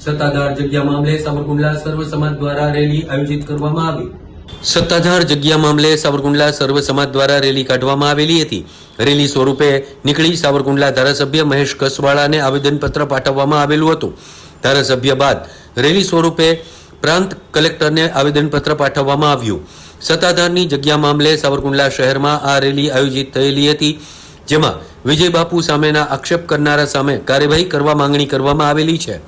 સત્તાધાર જગ્યા મામલે સાવરકુંડલા સર્વ સમાજ દ્વારા રેલી આયોજિત કરવામાં આવી. સત્તાધાર જગ્યા મામલે સાવરકુંડલા સર્વ સમાજ દ્વારા રેલી કાઢવામાં આવેલી હતી. રેલી સ્વરૂપે નીકળી સાવરકુંડલા ધારાસભ્ય મહેશ કસવાળાને આવેદનપત્ર પાઠવવામાં આવેલું હતું. ધારાસભ્ય બાદ રેલી સ્વરૂપે પ્રાંત કલેક્ટરને આવેદનપત્ર પાઠવવામાં આવ્યું. સત્તાધારની જગ્યા મામલે સાવરકુંડલા શહેરમાં આ રેલી આયોજિત થયેલી હતી, જેમાં વિજય બાપુ સામેના આક્ષેપ કરનારા સામે કાર્યવાહી કરવા માંગણી કરવામાં આવેલી છે.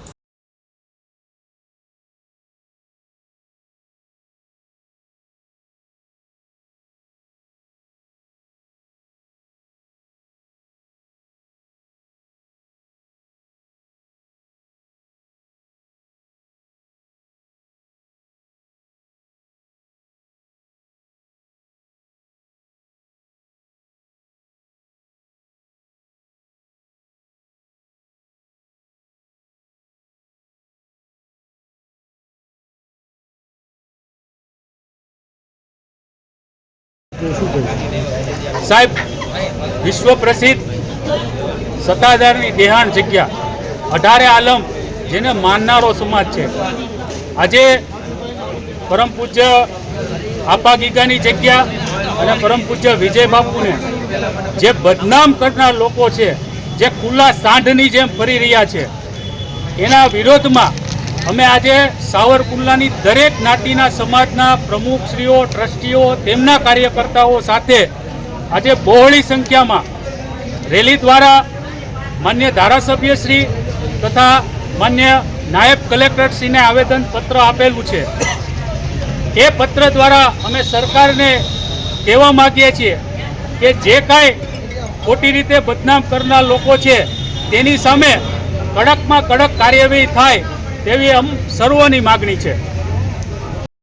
સાહેબ વિશ્વ પ્રસિદ્ધ સત્તાધારની દેહાણ જગ્યા, અઢારે આલમ, જેને માનનારો સમાજ છે. આજે પરમ પૂજ્ય આપા ગીગાની જગ્યા અને પરમ પૂજ્ય વિજય બાપુને જે બદનામ કરનાર લોકો છે, જે ખુલ્લા સાંઢની જેમ ફરી રહ્યા છે, એના વિરોધમાં અમે આજે સાવરકુંડલાની દરેક જ્ઞાતિના સમાજના પ્રમુખશ્રીઓ ટ્રસ્ટીઓ, તેમના કાર્યકર્તાઓ સાથે આજે બહોળી સંખ્યામાં રેલી દ્વારા માન્ય ધારાસભ્યશ્રી તથા માન્ય નાયબ કલેક્ટરશ્રીને આવેદનપત્ર આપેલું છે. એ પત્ર દ્વારા અમે સરકારને કહેવા માગીએ છીએ કે જે કાંઈ ખોટી રીતે બદનામ કરનાર લોકો છે, તેની સામે કડકમાં કડક કાર્યવાહી થાય તેવી અમ સર્વોની માગણી છે.